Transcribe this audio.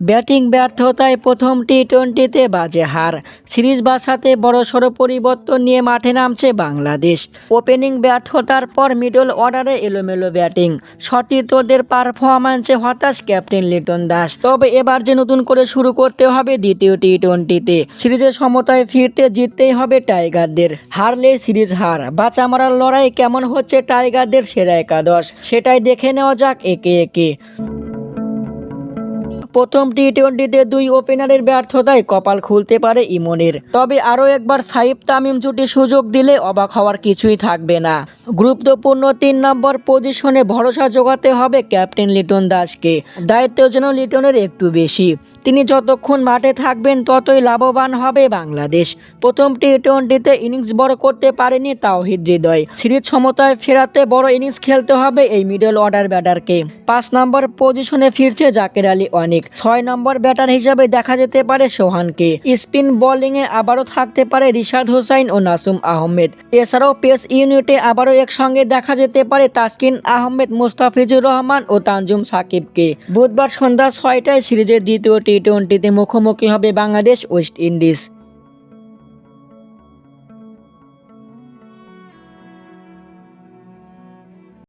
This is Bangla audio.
ব্যাটিং ব্যর্থতায় প্রথম টি টোয়েন্টিতে বাজে হার। সিরিজ বাসাতে বড়সড় পরিবর্তন নিয়ে মাঠে নামছে বাংলাদেশ। ওপেনিং ব্যর্থতার পর মিডল অর্ডারে এলোমেলো ব্যাটিং। সতীর্থদের পারফরম্যান্সে হতাশ ক্যাপ্টেন লিটন দাস। তবে এবার যে নতুন করে শুরু করতে হবে দ্বিতীয় টি টোয়েন্টিতে সিরিজের সমতায় ফিরতে জিততেই হবে টাইগারদের। হারলে সিরিজ হার। বাঁচা মারার লড়াই কেমন হচ্ছে টাইগারদের সেরা একাদশ? সেটাই দেখে নেওয়া যাক একে একে। প্রথম টি টোয়েন্টিতে দুই ওপেনারের ব্যর্থতায় কপাল খুলতে পারে ইমনের। তবে আরও একবার সাইফ তামিম জুটি সুযোগ দিলে অবাক হওয়ার কিছুই থাকবে না। গুরুত্বপূর্ণ তিন নম্বর পজিশনে ভরসা জোগাতে হবে ক্যাপ্টেন লিটন দাসকে। দায়িত্ব যেন লিটনের একটু বেশি। তিনি যতক্ষণ মাঠে থাকবেন, ততই লাভবান হবে বাংলাদেশ। প্রথম টি টোয়েন্টিতে ইনিংস বড় করতে পারেনি তাওহিদ হৃদয়। সিরিজ সমতায় ফেরাতে বড় ইনিংস খেলতে হবে এই মিডল অর্ডার ব্যাটারকে। পাঁচ নম্বর পজিশনে ফিরছে জাকের আলী অনেক। ছয় নম্বর ব্যাটার হিসাবে দেখা যেতে পারে সোহানকে। স্পিন বোলিংয়ে আবারও থাকতে পারে রিশাদ হোসাইন ও নাসুম আহমেদ। এছাড়াও পেস ইউনিটে আবারও একসঙ্গে দেখা যেতে পারে তাসকিন আহমেদ, মুস্তাফিজুর রহমান ও তানজুম সাকিবকে। বুধবার সন্ধ্যা ছয়টায় সিরিজের দ্বিতীয় টি টোয়েন্টিতে মুখোমুখি হবে বাংলাদেশ ওয়েস্ট ইন্ডিজ।